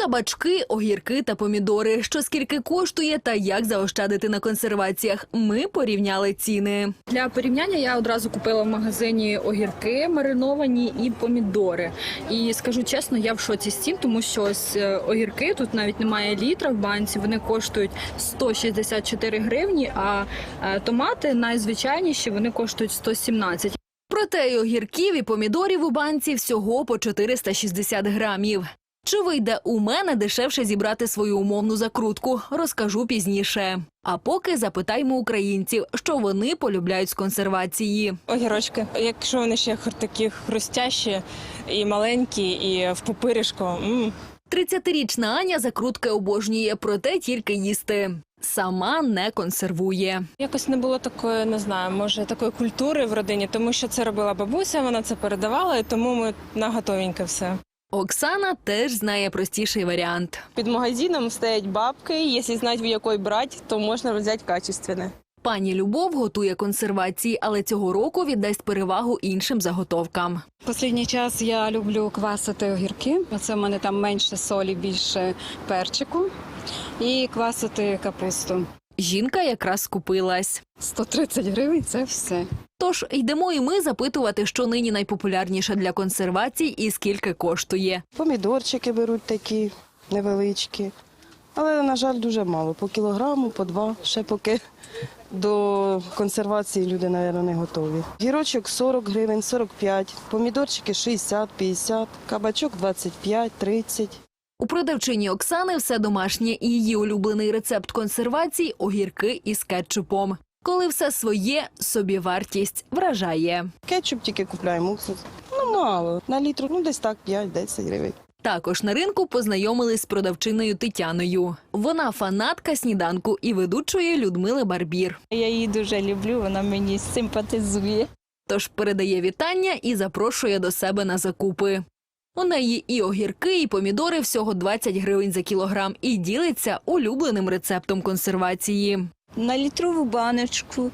Кабачки, огірки та помідори. Що скільки коштує та як заощадити на консерваціях. Ми порівняли ціни. Для порівняння я одразу купила в магазині огірки мариновані і помідори. І скажу чесно, я в шоці з цін, тому що ось е, огірки тут навіть немає літра в банці. Вони коштують 164 гривні. А е, томати найзвичайніші вони коштують 117. Проте і огірків, і помідорів у банці всього по 460 грамів. Чи вийде у мене дешевше зібрати свою умовну закрутку? Розкажу пізніше. А поки запитаймо українців, що вони полюбляють з консервації. Огірочки. Якщо вони ще такі хрустящі і маленькі, і в пупиришку. м 30-річна Аня закрутки обожнює, проте тільки їсти. Сама не консервує. Якось не було такої, не знаю, може такої культури в родині, тому що це робила бабуся, вона це передавала, і тому ми на готовеньке все. Оксана теж знає простіший варіант. Під магазином стоять бабки. Якщо знати, в якої брати, то можна взяти качественне. Пані Любов готує консервації, але цього року віддасть перевагу іншим заготовкам. Останній час я люблю квасити огірки. Оце в мене там менше солі, більше перчику. І квасити капусту. Жінка якраз скупилась. 130 гривень це все. Тож йдемо і ми запитувати, що нині найпопулярніше для консервацій і скільки коштує. Помідорчики беруть такі невеличкі. Але, на жаль, дуже мало. По кілограму, по два. Ще поки до консервації люди, мабуть, не готові. Гірочок 40 гривень, 45, помідорчики 60, 50, кабачок 25, 30. У продавчині Оксани все домашнє і її улюблений рецепт консервацій огірки із кетчупом. Коли все своє, собівартість вражає. Кетчуп тільки купляємо, уксус. Ну, мало. На літру, ну десь так, 5-10 гривень. Також на ринку познайомились з продавчиною Тетяною. Вона фанатка сніданку і ведучої Людмили Барбір. Я її дуже люблю, вона мені симпатизує. Тож передає вітання і запрошує до себе на закупи. У неї і огірки, і помідори всього 20 гривень за кілограм, і ділиться улюбленим рецептом консервації. На літрову баночку,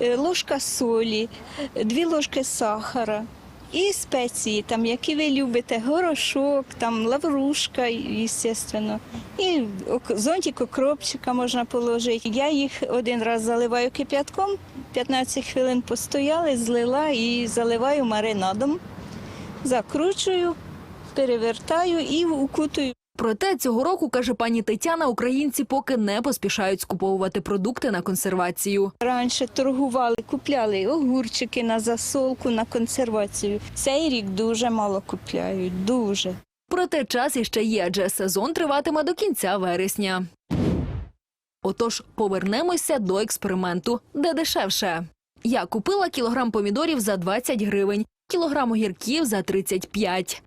е, ложка солі, е, дві ложки сахара і спеції, там, які ви любите, горошок, там лаврушка, звісно. І зонтик окропчика можна положити. Я їх один раз заливаю кип'ятком, 15 хвилин постояли, злила і заливаю маринадом, закручую, перевертаю і укутую. Проте цього року, каже пані Тетяна, українці поки не поспішають скуповувати продукти на консервацію. Раніше торгували, купляли огурчики на засолку, на консервацію. Цей рік дуже мало купляють, дуже. Проте час іще є, адже сезон триватиме до кінця вересня. Отож, повернемося до експерименту, де дешевше. Я купила кілограм помідорів за 20 гривень, кілограм огірків за 35,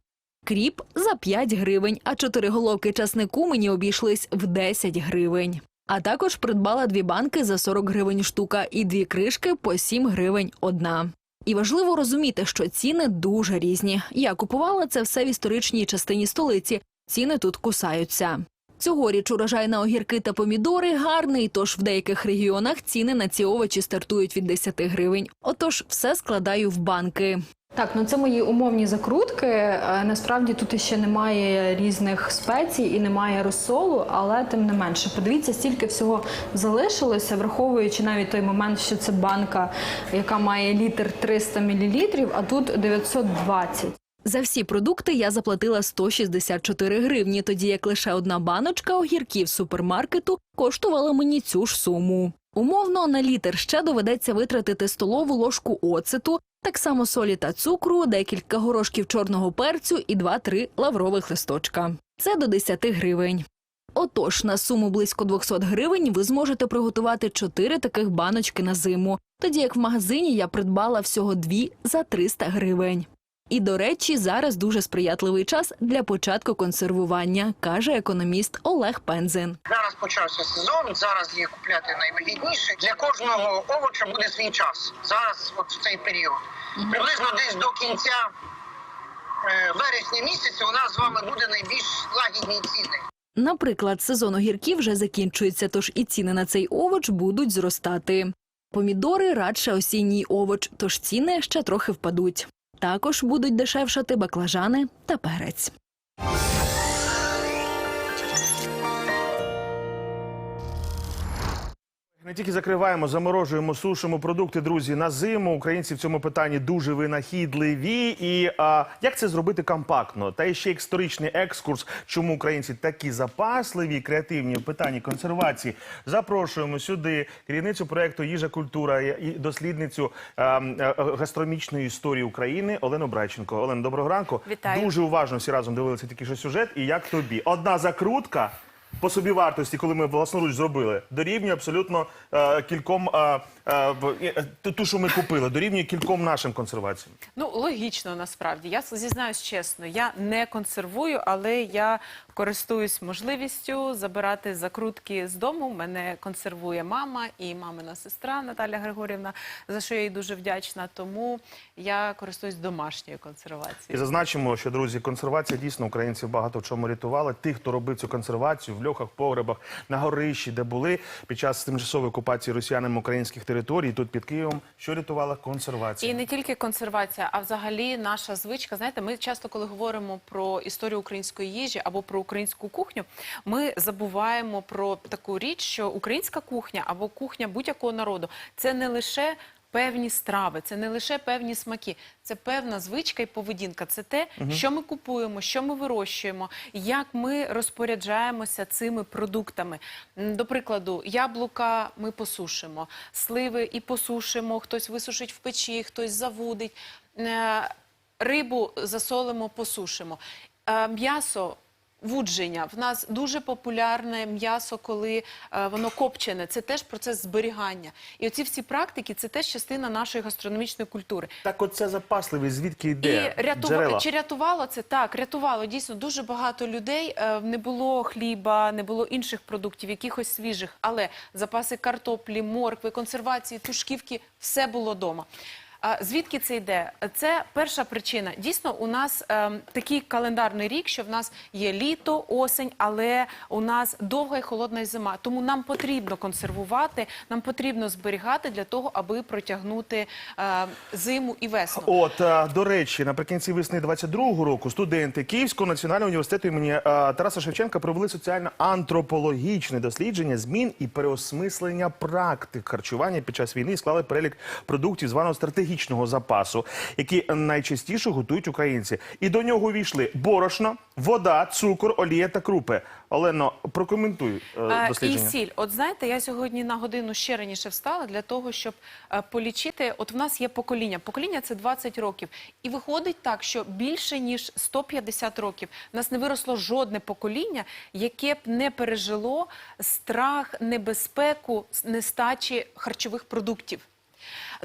кріп за 5 гривень, а чотири головки часнику мені обійшлись в 10 гривень. А також придбала дві банки за 40 гривень штука і дві кришки по 7 гривень одна. І важливо розуміти, що ціни дуже різні. Я купувала це все в історичній частині столиці. Ціни тут кусаються. Цьогоріч урожай на огірки та помідори гарний, тож в деяких регіонах ціни на ці овочі стартують від 10 гривень. Отож, все складаю в банки. Так, ну це мої умовні закрутки. Е, Насправді тут ще немає різних спецій і немає розсолу, але тим не менше, подивіться, стільки всього залишилося, враховуючи навіть той момент, що це банка, яка має літр 300 мл, а тут 920. За всі продукти я заплатила 164 гривні, тоді як лише одна баночка огірків супермаркету коштувала мені цю ж суму. Умовно, на літр ще доведеться витратити столову ложку оцету, так само солі та цукру, декілька горошків чорного перцю і 2-3 лаврових листочка. Це до 10 гривень. Отож, на суму близько 200 гривень ви зможете приготувати 4 таких баночки на зиму, тоді як в магазині я придбала всього 2 за 300 гривень. І, до речі, зараз дуже сприятливий час для початку консервування, каже економіст Олег Пензин. Зараз почався сезон. Зараз є купляти найвигідніше. Для кожного овоча буде свій час. Зараз, от в цей період, приблизно десь до кінця е, вересня місяця, у нас з вами буде найбільш лагідні ціни. Наприклад, сезон огірків вже закінчується, тож і ціни на цей овоч будуть зростати. Помідори радше осінній овоч, тож ціни ще трохи впадуть. Також будуть дешевшати баклажани та перець. Не тільки закриваємо, заморожуємо, сушимо продукти, друзі, на зиму. Українці в цьому питанні дуже винахідливі. І а, як це зробити компактно? Та ще історичний екскурс, чому українці такі запасливі, креативні в питанні консервації. Запрошуємо сюди керівницю проекту Їжа культура і дослідницю а, а, гастрономічної історії України Олену Брайченко. Олена, доброго ранку. Вітаю. Дуже уважно всі разом дивилися тільки що сюжет. І як тобі? Одна закрутка. По собі вартості, коли ми власноруч зробили, дорівнює абсолютно е, кільком е, е, е, ту- що ми купили, дорівнює кільком нашим консерваціям. Ну, логічно насправді. Я зізнаюсь чесно, я не консервую, але я користуюсь можливістю забирати закрутки з дому. Мене консервує мама і мамина сестра Наталя Григорівна, за що я їй дуже вдячна. Тому я користуюсь домашньою І консервацією. зазначимо, що друзі, консервація дійсно українців багато в чому рятувала. Тих, хто робив цю консервацію в льохах, погребах, на горищі, де були під час тимчасової окупації росіянами українських територій, тут під Києвом, що рятувала консервація. І не тільки консервація, а взагалі наша звичка. Знаєте, ми часто, коли говоримо про історію української їжі або про українську кухню, ми забуваємо про таку річ, що українська кухня або кухня будь-якого народу це не лише. Певні страви, це не лише певні смаки, це певна звичка і поведінка. Це те, що ми купуємо, що ми вирощуємо, як ми розпоряджаємося цими продуктами. До прикладу, яблука ми посушимо, сливи і посушимо, хтось висушить в печі, хтось завудить. Е, Рибу засолимо, посушимо. Е, М'ясо. Вудження в нас дуже популярне м'ясо, коли е, воно копчене. Це теж процес зберігання. І оці всі практики це теж частина нашої гастрономічної культури. Так, оце запасливий, звідки йде І рятува... джерела? чи рятувало це так, рятувало дійсно дуже багато людей. е, Не було хліба, не було інших продуктів, якихось свіжих, але запаси картоплі, моркви, консервації, тушківки все було вдома. Звідки це йде? Це перша причина. Дійсно, у нас ем, такий календарний рік, що в нас є літо, осень, але у нас довга і холодна зима. Тому нам потрібно консервувати, нам потрібно зберігати для того, аби протягнути е, зиму і весну. От е, до речі, наприкінці весни 22-го року студенти Київського національного університету імені е, Тараса Шевченка провели соціально-антропологічне дослідження змін і переосмислення практик харчування під час війни і склали перелік продуктів званого стратегічного запасу, які найчастіше готують українці. І до нього увійшли борошно, вода, цукор, олія та крупи. Олено, прокоментуй е, Е, І сіль. От знаєте, я сьогодні на годину ще раніше встала для того, щоб е, полічити. От в нас є покоління. Покоління це 20 років. І виходить так, що більше ніж 150 років в нас не виросло жодне покоління, яке б не пережило страх, небезпеку нестачі харчових продуктів.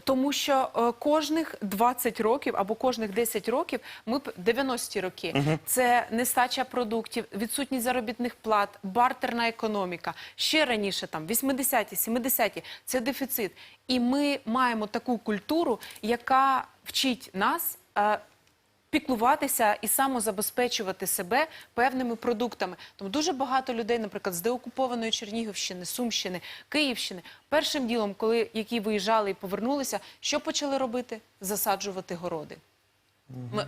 Тому що е, кожних 20 років або кожних 10 років ми б 90-ті роки. Це нестача продуктів, відсутність заробітних плат, бартерна економіка. Ще раніше, там 80-ті, 70-ті, це дефіцит. І ми маємо таку культуру, яка вчить нас. е, Піклуватися і самозабезпечувати себе певними продуктами. Тому дуже багато людей, наприклад, з деокупованої Чернігівщини, Сумщини, Київщини, першим ділом, коли які виїжджали і повернулися, що почали робити? Засаджувати городи.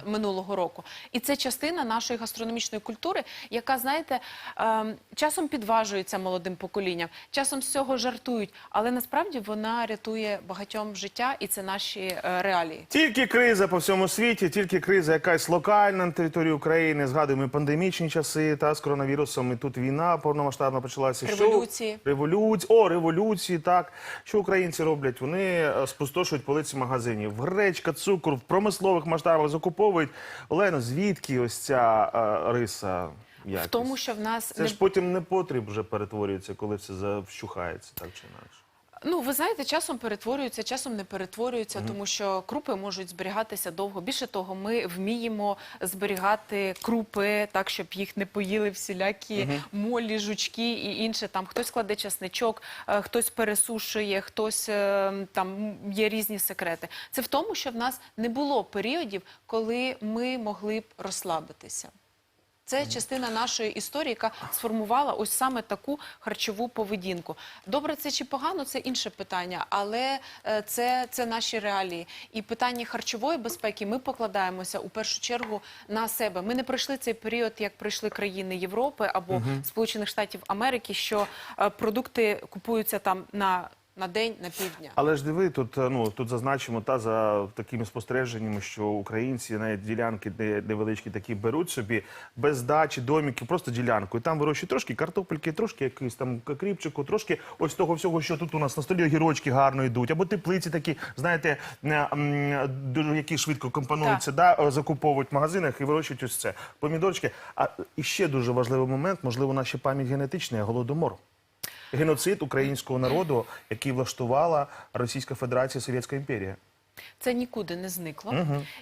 Минулого року, і це частина нашої гастрономічної культури, яка знаєте ем, часом підважується молодим поколінням, часом з цього жартують, але насправді вона рятує багатьом життя, і це наші е, реалії. Тільки криза по всьому світі, тільки криза якась локальна на території України. Згадуємо і пандемічні часи та з коронавірусом. І тут війна повномасштабно почалася. Революції. Що? Революції. О, революції, так. Що українці роблять? Вони е, спустошують полиці магазинів. Гречка, цукор в промислових масштабах закуповують. Олено, звідки ось ця е, риса? В тому, що в нас Це не ж потім не потріб вже перетворюється, коли все завщухається, так чи інакше. Ну, ви знаєте, часом перетворюються, часом не перетворюються, тому що крупи можуть зберігатися довго. Більше того, ми вміємо зберігати крупи так, щоб їх не поїли всілякі молі, жучки і інше. Там хтось кладе часничок, е, хтось пересушує, хтось е, там є різні секрети. Це в тому, що в нас не було періодів, коли ми могли б розслабитися. Це частина нашої історії, яка сформувала ось саме таку харчову поведінку. Добре, це чи погано, це інше питання, але е, це, це наші реалії. І питання харчової безпеки ми покладаємося у першу чергу на себе. Ми не пройшли цей період, як пройшли країни Європи або Сполучених Штатів Америки, що е, продукти купуються там на, на день, на півдня. Але ж диви, тут е, ну тут зазначимо та за такими спостереженнями, що українці навіть ділянки де невеличкі такі беруть собі без дачі, доміки, просто ділянку. І там вирощують трошки картопельки, трошки якийсь там кріпчику, трошки ось того всього, що тут у нас на столі огірочки гарно йдуть, або теплиці такі, знаєте, дуже які швидко компонуються, да, закуповують в магазинах і вирощують ось це. Помідорчики. А і ще дуже важливий момент, можливо, наша пам'ять генетична, голодомор. Геноцид українського народу, який влаштувала Російська Федерація Совєтська імперія. Це нікуди не зникло.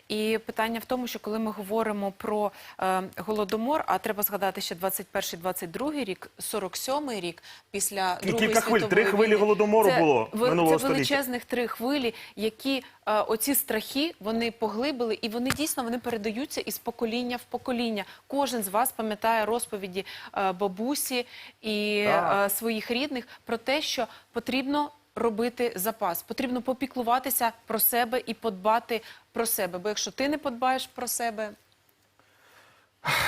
І питання в тому, що коли ми говоримо про е, голодомор, а треба згадати ще 21-22 рік, 47-й рік після Другої кілька хвиль, світової три хвилі війни. голодомору це, було ви- минулого Це століття. величезних три хвилі, які е, оці страхи вони поглибили, і вони дійсно вони передаються із покоління в покоління. Кожен з вас пам'ятає розповіді е, бабусі і Так. е, своїх рідних про те, що потрібно робити запас, потрібно попіклуватися про себе і подбати про себе. Бо якщо ти не подбаєш про себе,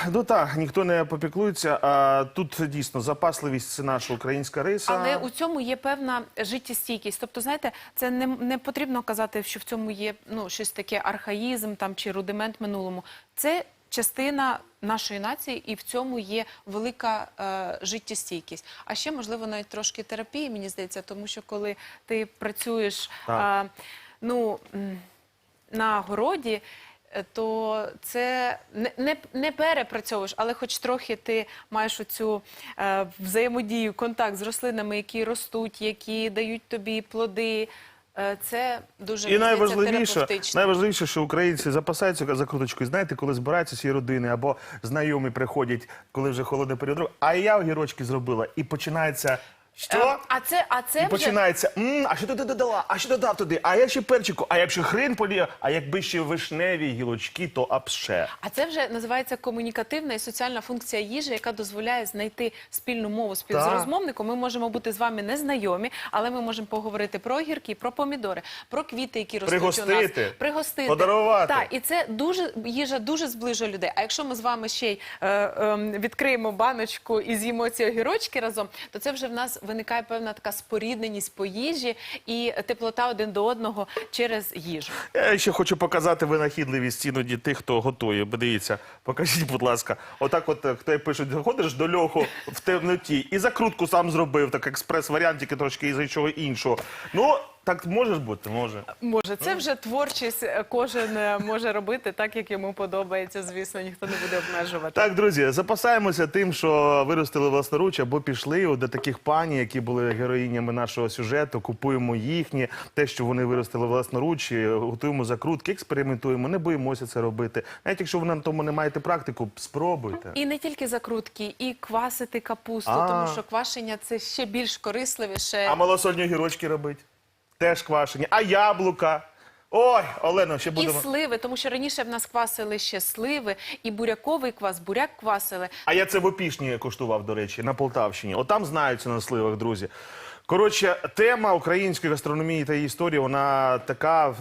Ну так, ніхто не попіклується. А тут дійсно запасливість це наша українська риса. але у цьому є певна життєстійкість. Тобто, знаєте, це не, не потрібно казати, що в цьому є ну щось таке архаїзм там чи рудимент минулому. Це частина нашої нації, і в цьому є велика е, життєстійкість. А ще можливо навіть трошки терапії, мені здається, тому що коли ти працюєш е, ну на городі. е, То це не, не, не перепрацьовуєш, але хоч трохи ти маєш оцю е, взаємодію, контакт з рослинами, які ростуть, які дають тобі плоди. Е, це дуже І найважливіше, найважливіше, що українці запасаються закруточкою. Знаєте, коли збираються всі родини або знайомі приходять, коли вже холодний період. А я огірочки зробила, і починається. Що? Е, А це, а це вже починається, «М, а що ти туди додала? А що додав туди? А я ще перчику, а я б ще хрін полія, а якби ще вишневі гілочки, то апше. А це вже називається комунікативна і соціальна функція їжі, яка дозволяє знайти спільну мову Так. співрозмовнику. Ми можемо бути з вами незнайомі, але ми можемо поговорити про огірки, про помідори, про квіти, які ростуть у нас. Пригостити. подарувати. Так, і це дуже їжа дуже зближує людей. А якщо ми з вами ще й е, е, відкриємо баночку і з'їмо ці огірочки разом, то це вже в нас виникає певна така спорідненість по їжі і теплота один до одного через їжу. Я ще хочу показати винахідливість іноді тих, хто готує. Дивіться, покажіть, будь ласка. Отак, от е, хто пише, заходиш до льоху в темноті і закрутку сам зробив, так експрес-варіант, тільки трошки із чого іншого. Ну, так може ж бути, може. Може, це вже творчість. е, Кожен е, може робити так, як йому подобається. Звісно, ніхто не буде обмежувати. Так, друзі, запасаємося тим, що виростили власноруч, або пішли до таких пані, які були героїнями нашого сюжету. Купуємо їхні, те, що вони виростили власноруч, готуємо закрутки, експериментуємо, не боїмося це робити. Навіть якщо ви на тому не маєте практику, спробуйте. І не тільки закрутки, і квасити капусту, тому що квашення це ще більш корисливіше. А малосольні огірочки робить? Теж квашені. А яблука? Ой, Олено, ще І сливи, тому що раніше в нас квасили ще сливи, і буряковий квас, буряк квасили. А я це в Опішні коштував, до речі, на Полтавщині. Отам знаються на сливах, друзі. Коротше, тема української гастрономії та її історії, вона така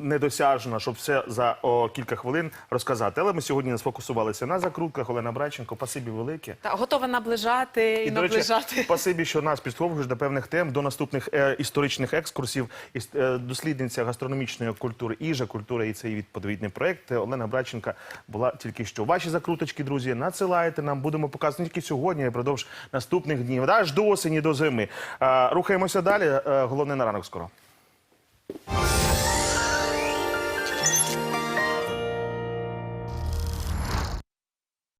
недосяжна, щоб все за о, кілька хвилин розказати. Але ми сьогодні сфокусувалися на закрутках. Олена Брайченко, пасибі велике. Та готова наближати і, до речі, наближати. спасибі, що нас підштовхуєш до певних тем, до наступних е, історичних екскурсів. Іс- е, дослідниця гастрономічної культури, іжа культури і цей відповідний проект. Олена Браченка була тільки що. Ваші закруточки, друзі, надсилайте нам. Будемо показувати не тільки сьогодні, а й впродовж наступних днів. Аж до осені, до зими. Е, рухаємося далі. Е, головне на ранок скоро.